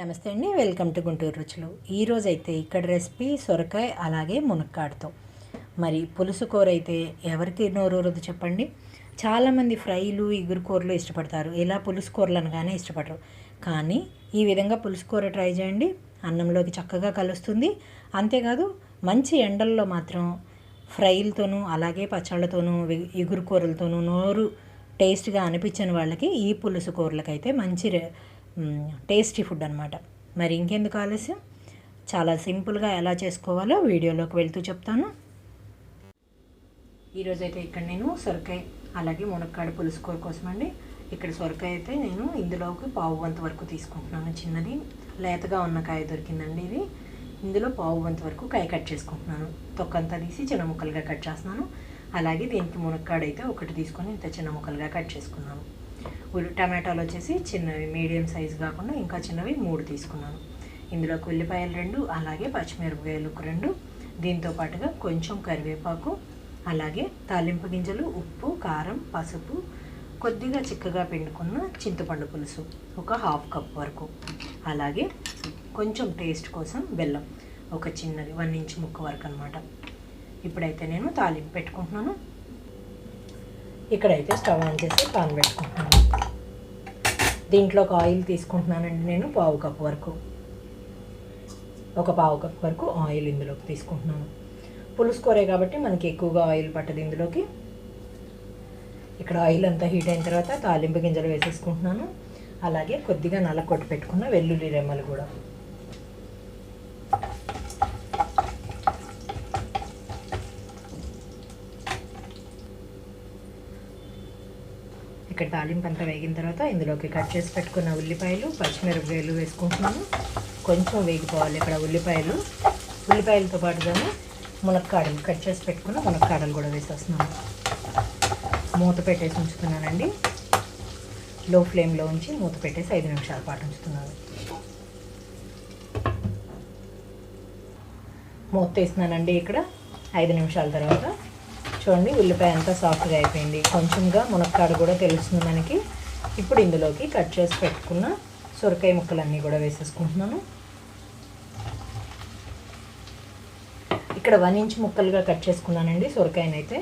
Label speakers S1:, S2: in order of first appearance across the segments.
S1: నమస్తే అండి welcome to Guntur రుచులు. ఈరోజు అయితే ఇక్కడ రెసిపీ సొరకాయ అలాగే మునక్కాడతో. మరి పులుసు కూర అయితే ఎవరికి నోరూరదు చెప్పండి. చాలామంది ఫ్రైలు ఇగురు కూరలు ఇష్టపడతారు. ఇలా పులుసు కూరలు అనగానే ఇష్టపడరు. కానీ ఈ విధంగా పులుసు కూర ట్రై చేయండి. అన్నంలోకి చక్కగా కలుస్తుంది. అంతేకాదు మంచి ఎండల్లో మాత్రం ఫ్రైలతోనూ అలాగే పచ్చళ్ళతోనూ ఇగురు కూరలతోనూ నోరు టేస్ట్గా అనిపించని వాళ్ళకి ఈ పులుసు కూరలకైతే మంచి రే టేస్టీ ఫుడ్ అనమాట మరి ఇంకెందుకు ఆలస్యం? చాలా సింపుల్గా ఎలా చేసుకోవాలో వీడియోలోకి వెళ్తూ చెప్తాను. ఈరోజు అయితే ఇక్కడ నేను సొరకాయ అలాగే మునక్కాడ పులుసు కూర కోసం అండి ఇక్కడ సొరకాయ అయితే నేను ఇందులోకి పావు వంత వరకు తీసుకుంటున్నాను చిన్నది. లేతగా ఉన్న కాయ దొరికిందండి ఇది. ఇందులో పావు వంత వరకు కాయ కట్ చేసుకుంటున్నాను. తొక్కంతా తీసి చిన్న ముక్కలుగా కట్ చేస్తున్నాను. అలాగే దీనికి మునక్కాడ అయితే ఒకటి తీసుకొని ఇంత చిన్న ముక్కలుగా కట్ చేసుకున్నాను. ఉల్లి టమాటాలు వచ్చేసి చిన్నవి మీడియం సైజ్ కాకుండా ఇంకా చిన్నవి మూడు తీసుకున్నాను. ఇందులోకి ఉల్లిపాయలు రెండు అలాగే పచ్చిమిరపకాయలు ఒక రెండు. దీంతో పాటుగా కొంచెం కరివేపాకు అలాగే తాలింపు గింజలు ఉప్పు కారం పసుపు కొద్దిగా చిక్కగా పిండుకున్న చింతపండు పులుసు ఒక హాఫ్ కప్ వరకు. అలాగే కొంచెం టేస్ట్ కోసం బెల్లం ఒక చిన్నది వన్ ఇంచ్ ముక్క వరకు అనమాట ఇప్పుడైతే నేను తాలింపు పెట్టుకుంటున్నాను. ఇక్కడైతే స్టవ్ ఆన్ చేసి పాన్ పెట్టుకుంటున్నాను. దీంట్లో ఒక ఆయిల్ తీసుకుంటున్నానండి నేను పావు కప్ వరకు. ఒక పావు కప్ వరకు ఆయిల్ ఇందులోకి తీసుకుంటున్నాను. పులుసు కూరే కాబట్టి మనకి ఎక్కువగా ఆయిల్ పట్టదు ఇందులోకి. ఇక్కడ ఆయిల్ అంతా హీట్ అయిన తర్వాత తాలింపు గింజలు వేసేసుకుంటున్నాను. అలాగే కొద్దిగా నల్ల కొట్టి పెట్టుకున్న వెల్లుల్లి రెమ్మలు కూడా. ఇక్కడ తాలింపు అంతా వేగిన తర్వాత ఇందులోకి కట్ చేసి పెట్టుకున్న ఉల్లిపాయలు పచ్చిమిరపకాయలు వేసుకుంటున్నాను. కొంచెం వేగిపోవాలి ఇక్కడ ఉల్లిపాయలు. ఉల్లిపాయలతో పాటుగానే మునక్కాడలు కట్ చేసి పెట్టుకున్న మునక్కాడలు కూడా వేసేస్తున్నాను. మూత పెట్టేసి ఉంచుతున్నానండి. లో ఫ్లేమ్లో ఉంచి మూత పెట్టేసి ఐదు నిమిషాల పాటు ఉంచుతున్నాను. మూత తీస్తున్నానండి ఇక్కడ. ఐదు నిమిషాల తర్వాత చూడండి ఉల్లిపాయ అంతా సాఫ్ట్గా అయిపోయింది. కొంచెంగా మునక్కాడ కూడా తెలుస్తుంది మనకి. ఇప్పుడు ఇందులోకి కట్ చేసి పెట్టుకున్న సొరకాయ ముక్కలన్నీ కూడా వేసేసుకుంటున్నాను. ఇక్కడ వన్ ఇంచ్ ముక్కలుగా కట్ చేసుకున్నానండి సొరకాయనైతే.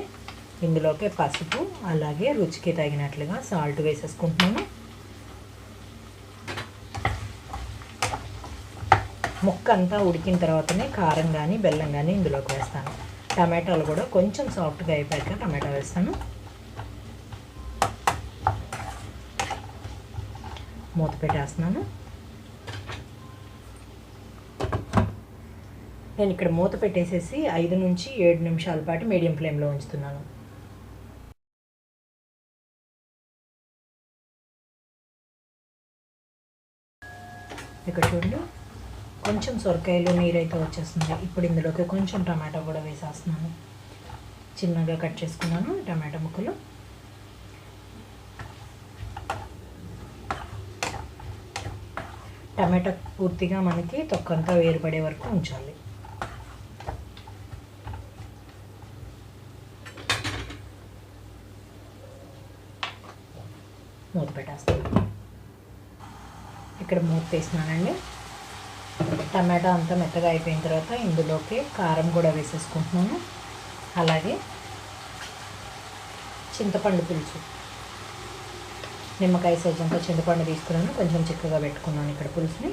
S1: ఇందులోకి పసుపు అలాగే రుచికి తగినట్లుగా సాల్ట్ వేసేసుకుంటున్నాను. ముక్క అంతా ఉడికిన తర్వాతనే కారం కానీ బెల్లం కానీ ఇందులోకి వేస్తాను. టమాటాలు కూడా కొంచెం సాఫ్ట్గా అయిపోయాక టమాటా వేస్తాను. మూత పెట్టేస్తున్నాను. నేను ఇక్కడ మూత పెట్టేసేసి ఐదు నుంచి ఏడు నిమిషాల పాటు మీడియం ఫ్లేమ్లో ఉంచుతున్నాను. ఇక్కడ చూడండి. కొంచెం సొరకాయలు నీరైతే వచ్చేస్తుంది. ఇప్పుడు ఇందులోకి కొంచెం టమాటా కూడా వేసేస్తున్నాను. చిన్నగా కట్ చేసుకున్నాను టమాటా ముక్కలు. టమాటా పూర్తిగా మనకి తొక్కంతా వేరుపడే వరకు ఉంచాలి. మూత పెట్టేస్తాను ఇక్కడ మూత తీసినానండి టమాటా అంతా మెత్తగా అయిపోయిన తర్వాత ఇందులోకి కారం కూడా వేసేసుకుంటున్నాను. అలాగే చింతపండు పులుసు. నిమ్మకాయ సైజ్ అంతా చింతపండు తీసుకున్నాను. కొంచెం చిక్కగా పెట్టుకున్నాను ఇక్కడ పులుసుని.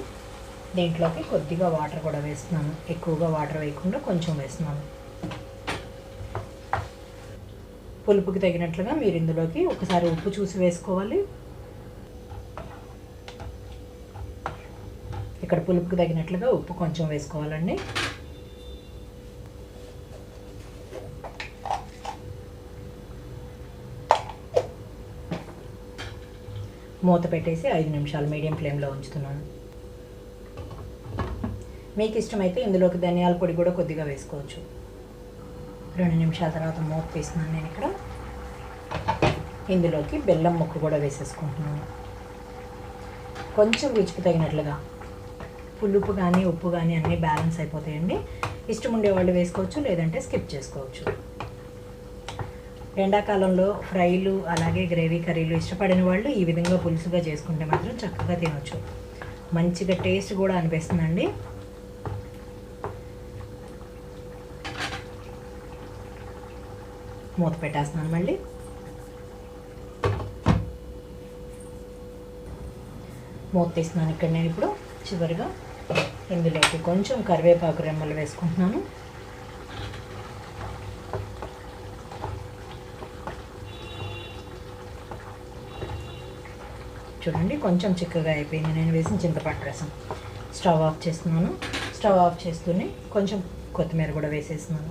S1: దీంట్లోకి కొద్దిగా వాటర్ కూడా వేస్తున్నాను. ఎక్కువగా వాటర్ వేయకుండా కొంచెం వేస్తున్నాను. పులుపుకి తగినట్లుగా మీరు ఇందులోకి ఒకసారి ఉప్పు చూసి వేసుకోవాలి. ఇక్కడ పులుపుకి తగినట్లుగా ఉప్పు కొంచెం వేసుకోవాలండి. మూత పెట్టేసి ఐదు నిమిషాలు మీడియం ఫ్లేమ్లో ఉంచుతున్నాను. మీకు ఇష్టమైతే ఇందులోకి ధనియాల పొడి కూడా కొద్దిగా వేసుకోవచ్చు. రెండు నిమిషాల తర్వాత మూత తీస్తున్నాను నేను ఇక్కడ. ఇందులోకి బెల్లం ముక్క కూడా వేసేసుకుంటున్నాను. కొంచెం రుచికి తగినట్లుగా పులుపు కానీ ఉప్పు కానీ అన్నీ బ్యాలెన్స్ అయిపోతాయండి. ఇష్టం ఉండేవాళ్ళు వేసుకోవచ్చు లేదంటే స్కిప్ చేసుకోవచ్చు. ఎండాకాలంలో ఫ్రైలు అలాగే గ్రేవీ కర్రీలు ఇష్టపడిన వాళ్ళు ఈ విధంగా పులుసుగా చేసుకుంటే మాత్రం చక్కగా తినవచ్చు మంచిగా టేస్ట్ కూడా అనిపిస్తుందండి. మూత పెట్టేస్తున్నాను మళ్ళీ. మూత తీస్తున్నాను ఇక్కడ నేను ఇప్పుడు చివరిగా. ఇందులోకి కొంచెం కరివేపాకు రెమ్మలు వేసుకుంటున్నాను. చూడండి కొంచెం చిక్కగా అయిపోయింది. నేను వేసిన చింతపండు రసం. స్టవ్ ఆఫ్ చేస్తున్నాను. స్టవ్ ఆఫ్ చేస్తూనే కొంచెం కొత్తిమీర కూడా వేసేస్తున్నాను.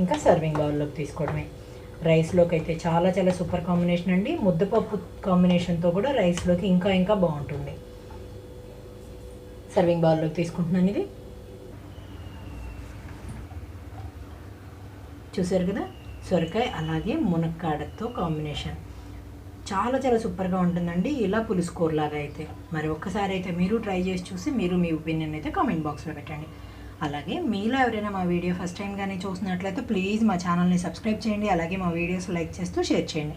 S1: ఇంకా సర్వింగ్ బౌల్లోకి తీసుకోవడమే. రైస్లోకి అయితే చాలా చాలా సూపర్ కాంబినేషన్ అండి. ముద్దపప్పు కాంబినేషన్తో కూడా రైస్లోకి ఇంకా ఇంకా బాగుంటుంది. సర్వింగ్ బౌల్లోకి తీసుకుంటున్నాను ఇది. చూసారు కదా? సొరకాయ అలాగే మునక్కాడతో కాంబినేషన్. చాలా చాలా సూపర్గా ఉంటుందండి. ఇలా పులుసు కూరలాగా అయితే. మరి ఒక్కసారి అయితే మీరు ట్రై చేసి చూసి మీరు మీ ఒపీనియన్ అయితే కామెంట్ బాక్స్లో పెట్టండి. అలాగే మీలో ఎవరైనా మా వీడియో ఫస్ట్ టైం కానీ చూసినట్లయితే ప్లీజ్ మా ఛానల్ని సబ్స్క్రైబ్ చేయండి. అలాగే మా వీడియోస్ లైక్ చేస్తూ షేర్ చేయండి.